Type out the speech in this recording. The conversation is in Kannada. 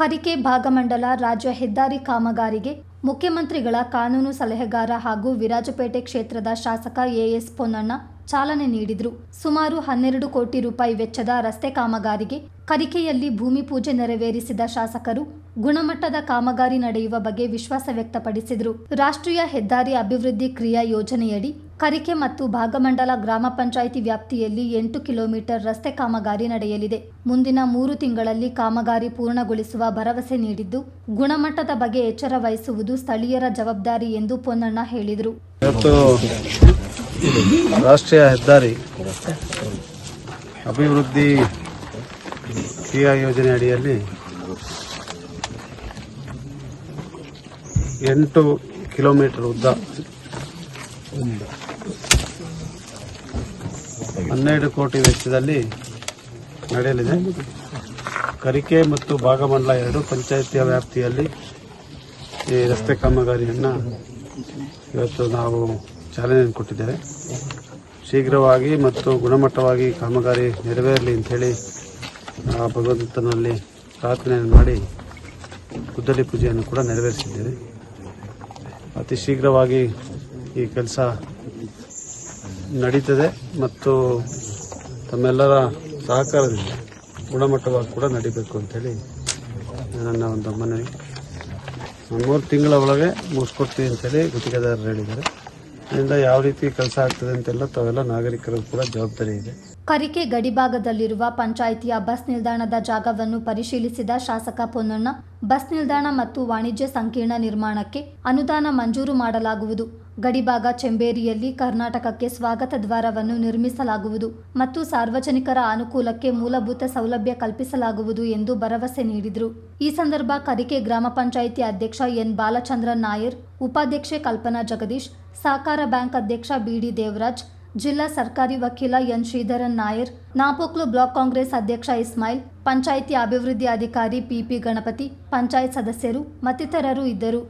ಕರಿಕೆ ಭಾಗಮಂಡಲ ರಾಜ್ಯ ಹೆದ್ದಾರಿ ಕಾಮಗಾರಿಗೆ ಮುಖ್ಯಮಂತ್ರಿಗಳ ಕಾನೂನು ಸಲಹೆಗಾರ ಹಾಗೂ ವಿರಾಜಪೇಟೆ ಕ್ಷೇತ್ರದ ಶಾಸಕ ಎಎಸ್ ಪೊನ್ನಣ್ಣ ಚಾಲನೆ ನೀಡಿದರು. ಸುಮಾರು ಹನ್ನೆರಡು ಕೋಟಿ ರೂಪಾಯಿ ವೆಚ್ಚದ ರಸ್ತೆ ಕಾಮಗಾರಿಗೆ ಕರಿಕೆಯಲ್ಲಿ ಭೂಮಿ ಪೂಜೆ ನೆರವೇರಿಸಿದ ಶಾಸಕರು ಗುಣಮಟ್ಟದ ಕಾಮಗಾರಿ ನಡೆಯುವ ಬಗ್ಗೆ ವಿಶ್ವಾಸ ವ್ಯಕ್ತಪಡಿಸಿದರು. ರಾಷ್ಟ್ರೀಯ ಹೆದ್ದಾರಿ ಅಭಿವೃದ್ಧಿ ಕ್ರಿಯಾ ಯೋಜನೆಯಡಿ ಕರಿಕೆ ಮತ್ತು ಭಾಗಮಂಡಲ ಗ್ರಾಮ ಪಂಚಾಯಿತಿ ವ್ಯಾಪ್ತಿಯಲ್ಲಿ ಎಂಟು ಕಿಲೋಮೀಟರ್ ರಸ್ತೆ ಕಾಮಗಾರಿ ನಡೆಯಲಿದೆ. ಮುಂದಿನ ಮೂರು ತಿಂಗಳಲ್ಲಿ ಕಾಮಗಾರಿ ಪೂರ್ಣಗೊಳಿಸುವ ಭರವಸೆ ನೀಡಿದ್ದು, ಗುಣಮಟ್ಟದ ಬಗ್ಗೆ ಎಚ್ಚರ ವಹಿಸುವುದು ಸ್ಥಳೀಯರ ಜವಾಬ್ದಾರಿ ಎಂದು ಪೊನ್ನಣ್ಣ ಹೇಳಿದರು. ರಾಷ್ಟ್ರೀಯ ಹೆದ್ದಾರಿ ಅಭಿವೃದ್ಧಿ ಕ್ರಿಯಾ ಯೋಜನೆ ಅಡಿಯಲ್ಲಿ ಎಂಟು ಕಿಲೋಮೀಟರ್ ಉದ್ದ ಹನ್ನೆರಡು ಕೋಟಿ ವೆಚ್ಚದಲ್ಲಿ ನಡೆಯಲಿದೆ. ಕರಿಕೆ ಮತ್ತು ಭಾಗಮಂಡಲ ಎರಡು ಪಂಚಾಯಿತಿಯ ವ್ಯಾಪ್ತಿಯಲ್ಲಿ ಈ ರಸ್ತೆ ಕಾಮಗಾರಿಯನ್ನು ಇವತ್ತು ನಾವು ಚಾಲನೆಯನ್ನು ಕೊಟ್ಟಿದ್ದೇವೆ. ಶೀಘ್ರವಾಗಿ ಮತ್ತು ಗುಣಮಟ್ಟವಾಗಿ ಕಾಮಗಾರಿ ನೆರವೇರಲಿ ಅಂಥೇಳಿ ಆ ಭಗವಂತನಲ್ಲಿ ಪ್ರಾರ್ಥನೆಯನ್ನು ಮಾಡಿ ಗುದ್ದಲಿ ಪೂಜೆಯನ್ನು ಕೂಡ ನೆರವೇರಿಸಿದ್ದೇವೆ. ಅತಿ ಶೀಘ್ರವಾಗಿ ಈ ಕೆಲಸ ನಡೀತದೆ ಮತ್ತು ತಮ್ಮೆಲ್ಲರ ಸಹಕಾರದಿಂದ ಗುಣಮಟ್ಟವಾಗಿ ಕೂಡ ನಡಿಬೇಕು ಅಂತೇಳಿ ನನ್ನ ಒಂದು ಮನವಿ. ಮೂರು ತಿಂಗಳ ಒಳಗೆ ಮುಗಿಸ್ಕೊಡ್ತೀವಿ ಅಂತೇಳಿ ಗುತ್ತಿಗೆದಾರರು ಹೇಳಿದ್ದಾರೆ. ಅದರಿಂದ ಯಾವ ರೀತಿ ಕೆಲಸ ಆಗ್ತದೆ ಅಂತೆಲ್ಲ ತಾವೆಲ್ಲ ನಾಗರಿಕರು ಕೂಡ ಜವಾಬ್ದಾರಿ ಇದೆ. ಕರಿಕೆ ಗಡಿಭಾಗದಲ್ಲಿರುವ ಪಂಚಾಯಿತಿಯ ಬಸ್ ನಿಲ್ದಾಣದ ಜಾಗವನ್ನು ಪರಿಶೀಲಿಸಿದ ಶಾಸಕ ಪೊನ್ನಣ್ಣ, ಬಸ್ ನಿಲ್ದಾಣ ಮತ್ತು ವಾಣಿಜ್ಯ ಸಂಕೀರ್ಣ ನಿರ್ಮಾಣಕ್ಕೆ ಅನುದಾನ ಮಂಜೂರು ಮಾಡಲಾಗುವುದು. ಗಡಿಭಾಗ ಚೆಂಬೇರಿಯಲ್ಲಿ ಕರ್ನಾಟಕಕ್ಕೆ ಸ್ವಾಗತ ದ್ವಾರವನ್ನು ನಿರ್ಮಿಸಲಾಗುವುದು ಮತ್ತು ಸಾರ್ವಜನಿಕರ ಅನುಕೂಲಕ್ಕೆ ಮೂಲಭೂತ ಸೌಲಭ್ಯ ಕಲ್ಪಿಸಲಾಗುವುದು ಎಂದು ಭರವಸೆ ನೀಡಿದರು. ಈ ಸಂದರ್ಭ ಕರಿಕೆ ಗ್ರಾಮ ಪಂಚಾಯಿತಿ ಅಧ್ಯಕ್ಷ ಎನ್. ಬಾಲಚಂದ್ರ ನಾಯರ್, ಉಪಾಧ್ಯಕ್ಷೆ ಕಲ್ಪನಾ ಜಗದೀಶ್, ಸಹಕಾರ ಬ್ಯಾಂಕ್ ಅಧ್ಯಕ್ಷ ಬಿಡಿ ದೇವರಾಜ್ ಜಿಲ್ಲಾ ಸರ್ಕಾರಿ ವಕೀಲ ಎನ್ ಶ್ರೀಧರನ್ ನಾಯರ್, ನಾಪೋಕ್ಲು ಬ್ಲಾಕ್ ಕಾಂಗ್ರೆಸ್ ಅಧ್ಯಕ್ಷ ಇಸ್ಮಾಯಿಲ್, ಪಂಚಾಯಿತಿ ಅಭಿವೃದ್ಧಿ ಅಧಿಕಾರಿ ಪಿಪಿ ಗಣಪತಿ, ಪಂಚಾಯತ್ ಸದಸ್ಯರು ಮತ್ತಿತರರು ಇದ್ದರು.